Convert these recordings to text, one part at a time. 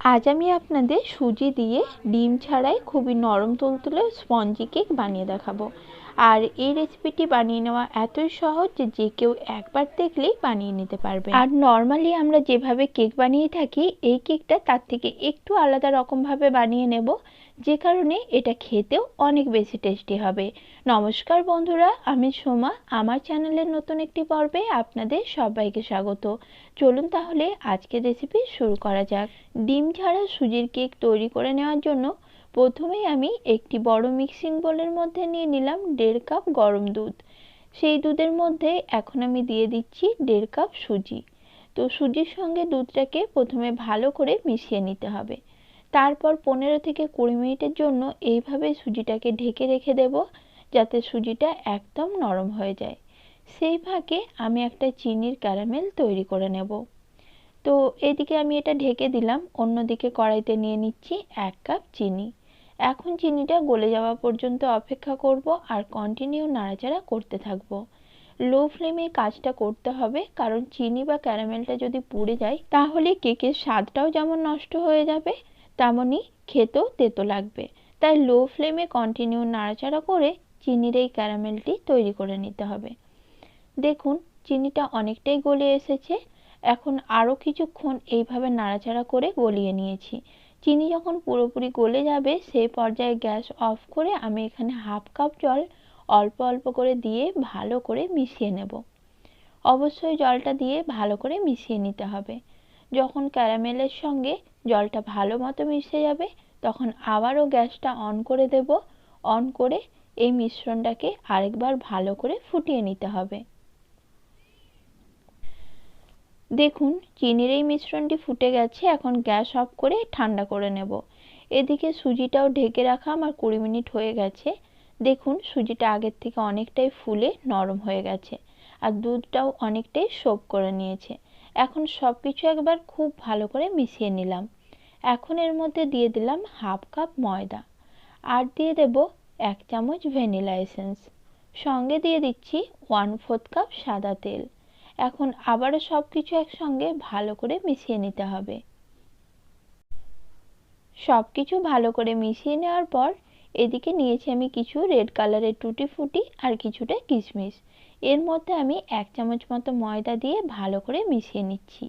আজ আমি আপনাদের সুজি দিয়ে ডিম ছাড়াই খুবই নরম তুলতুলে স্পঞ্জি কেক বানিয়ে দেখাবো। আর এই রেসিপিটি বানিয়ে নেওয়া এতই সহজ যে কেউ একবার দেখলেই বানিয়ে নিতে পারবে। আর নর্মালি আমরা যেভাবে কেক বানিয়ে থাকি, এই কেকটা তার থেকে একটু আলাদা রকমভাবে বানিয়ে নেব, যে কারণে এটা খেতেও অনেক বেশি টেস্টি হবে। নমস্কার বন্ধুরা, আমি সোমা, আমার চ্যানেলের নতুন একটি পর্বে আপনাদের সবাইকে স্বাগত। চলুন তাহলে আজকের রেসিপি শুরু করা যাক। ডিম ছাড়া সুজির কেক তৈরি করে নেওয়ার জন্য প্রথমেই আমি একটি বড় মিক্সিং বোলের মধ্যে নিয়ে নিলাম দেড় কাপ গরম দুধ। সেই দুধের মধ্যে এখন আমি দিয়ে দিচ্ছি দেড় কাপ সুজি। তো সুজির সঙ্গে দুধটাকে প্রথমে ভালো করে মিশিয়ে নিতে হবে। তারপর পনেরো থেকে কুড়ি মিনিটের জন্য এইভাবে সুজিটাকে ঢেকে রেখে দেব যাতে সুজিটা একদম নরম হয়ে যায়। সেই ফাঁকে আমি একটা চিনির ক্যারামেল তৈরি করে নেব। তো এদিকে আমি এটা ঢেকে দিলাম, অন্যদিকে কড়াইতে নিয়ে নিচ্ছি এক কাপ চিনি। এখন চিনিটা গলে যাওয়া পর্যন্ত অপেক্ষা করব আর কন্টিনিউ নাড়াচাড়া করতে থাকব। লো ফ্লেমে কাজটা করতে হবে, কারণ চিনি বা ক্যারামেলটা যদি পুড়ে যায়, তাহলে কেকের স্বাদটাও যেমন নষ্ট হয়ে যাবে তেমনই খেতেও তেতো লাগবে। তাই লো ফ্লেমে কন্টিনিউ নাড়াচাড়া করে চিনির এই ক্যারামেলটি তৈরি করে নিতে হবে। দেখুন, চিনিটা অনেকটাই গলে এসেছে। এখন আরও কিছুক্ষণ এইভাবে নাড়াচাড়া করে গলিয়ে নিয়েছি। চিনি যখন পুরোপুরি গলে যাবে, সেই পর্যায়ে গ্যাস অফ করে আমি এখানে হাফ কাপ জল অল্প অল্প করে দিয়ে ভালো করে মিশিয়ে নেব। অবশ্যই জলটা দিয়ে ভালো করে মিশিয়ে নিতে হবে। যখন ক্যারামেলের সঙ্গে জলটা ভালো মতো মিশে যাবে, তখন আবারও গ্যাসটা অন করে দেব। অন করে এই মিশ্রণটাকে আরেকবার ভালো করে ফুটিয়ে নিতে হবে। দেখুন, চিনির এই মিশ্রণটি ফুটে গেছে, এখন গ্যাস অফ করে ঠান্ডা করে নেব। এদিকে সুজিটাও ঢেকে রাখা আমার কুড়ি মিনিট হয়ে গেছে। দেখুন, সুজিটা আগের থেকে অনেকটাই ফুলে নরম হয়ে গেছে আর দুধটাও অনেকটাই সোপ করে নিয়েছে। এখন সব কিছু একবার খুব ভালো করে মিশিয়ে নিলাম। এখন এর মধ্যে দিয়ে দিলাম হাফ কাপ ময়দা আর দিয়ে দেব এক চামচ ভ্যানিলা এসেন্স। সঙ্গে দিয়ে দিচ্ছি ওয়ান ফোর্থ কাপ সাদা তেল। এখন আবারও সব কিছু একসঙ্গে ভালো করে মিশিয়ে নিতে হবে। সব কিছু ভালো করে মিশিয়ে নেওয়ার পর এদিকে নিয়েছি আমি কিছু রেড কালারের টুটি ফুটি আর কিছুটা কিশমিশ। এর মধ্যে আমি এক চামচ মতো ময়দা দিয়ে ভালো করে মিশিয়ে নিচ্ছি।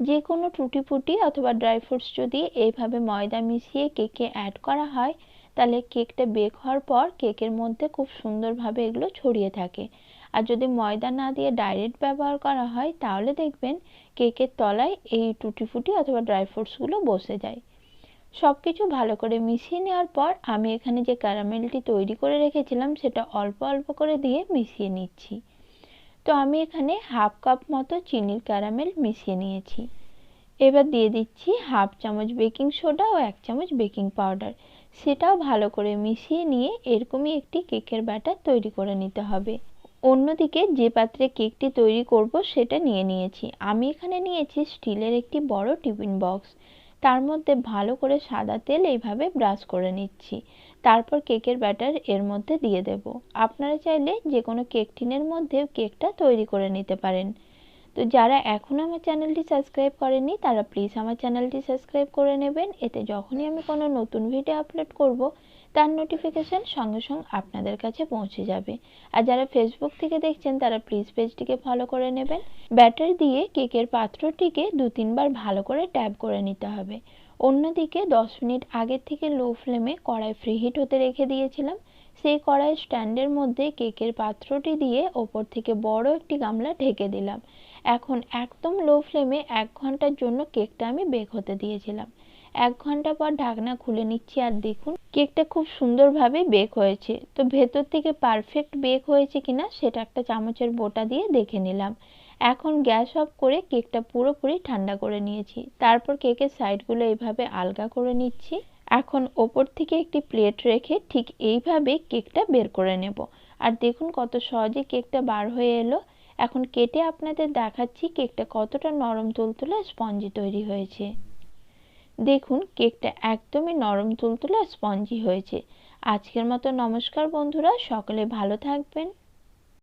যে কোনো টুটি ফুটি অথবা ড্রাই ফ্রুটস যদি এইভাবে ময়দা মিশিয়ে কেকে অ্যাড করা হয়, তাহলে কেকটা বেক হওয়ার পর কেকের মধ্যে খুব সুন্দরভাবে এগুলো ছড়িয়ে থাকে। আর যদি ময়দা না দিয়ে ডাইরেক্ট ব্যবহার করা হয়, তাহলে দেখবেন কেকের তলায় এই টুটি ফুটি অথবা ড্রাই ফ্রুটসগুলো বসে যায়। সব কিছু ভালো করে মিশিয়ে নেওয়ার পর আমি এখানে যে ক্যারামেলটি তৈরি করে রেখেছিলাম, সেটা অল্প অল্প করে দিয়ে মিশিয়ে নিচ্ছি। তো আমি এখানে হাফ কাপ মতো চিনির ক্যারামেল মিশিয়ে নিয়েছি। এবার দিয়ে দিচ্ছি হাফ চামচ বেকিং সোডা ও এক চামচ বেকিং পাউডার। সেটাও ভালো করে মিশিয়ে নিয়ে এরকমই একটি কেকের ব্যাটার তৈরি করে নিতে হবে। অন্যদিকে যে পাত্রে কেকটি তৈরি করব সেটা নিয়ে নিয়েছি। আমি এখানে নিয়েছি স্টিলের একটি বড় টিফিন বক্স। তার মধ্যে ভালো করে সাদা তেল এইভাবে ব্রাশ করে নিচ্ছি। তারপর কেকের ব্যাটার এর মধ্যে দিয়ে দেব। আপনারা চাইলে যে কোনো কেক টিনের মধ্যে কেকটা তৈরি করে নিতে পারেন। তো যারা এখনও আমার চ্যানেলটি সাবস্ক্রাইব করেনি তারা প্লিজ আমার চ্যানেলটি সাবস্ক্রাইব করে নেবেন। এতে যখনই আমি কোনো নতুন ভিডিও আপলোড করব তার নোটিফিকেশান সঙ্গে সঙ্গে আপনাদের কাছে পৌঁছে যাবে। আর যারা ফেসবুক থেকে দেখছেন, তারা প্লিজ পেজটিকে ফলো করে নেবেন। ব্যাটার দিয়ে কেকের পাত্রটিকে দু তিনবার ভালো করে ট্যাপ করে নিতে হবে। অন্যদিকে দশ মিনিট আগের থেকে লো ফ্লেমে কড়াই ফ্রি হিট হতে রেখে দিয়েছিলাম। সেই কড়াই স্ট্যান্ডের মধ্যে কেকের পাত্রটি দিয়ে ওপর থেকে বড় একটি গামলা ঢেকে দিলাম। এখন একদম লো ফ্লেমে এক ঘণ্টার জন্য কেকটা আমি বেক হতে দিয়েছিলাম। এক ঘণ্টা পর ঢাকনা খুলে নিচ্ছি আর দেখুন, কেকটা খুব সুন্দরভাবে বেক হয়েছে। তো ভেতর থেকে পারফেক্ট বেক হয়েছে কিনা সেটা একটা চামচের বোটা দিয়ে দেখে নিলাম। এখন গ্যাস অফ করে কেকটা পুরোপুরি ঠান্ডা করে নিয়েছি। তারপর কেকের সাইডগুলো এইভাবে আলগা করে নিচ্ছি। এখন ওপর থেকে একটি প্লেট রেখে ঠিক এইভাবে কেকটা বের করে নেব। আর দেখুন কত সহজে কেকটা বার হয়ে এলো। এখন কেটে আপনাদের দেখাচ্ছি কেকটা কতটা নরম, তুলতুলে স্পঞ্জি তৈরি হয়েছে। দেখুন কেকটা একদমই নরম তুলতুলে স্পঞ্জি হয়েছে। আজকের মতো নমস্কার বন্ধুরা সকলে ভালো থাকবেন।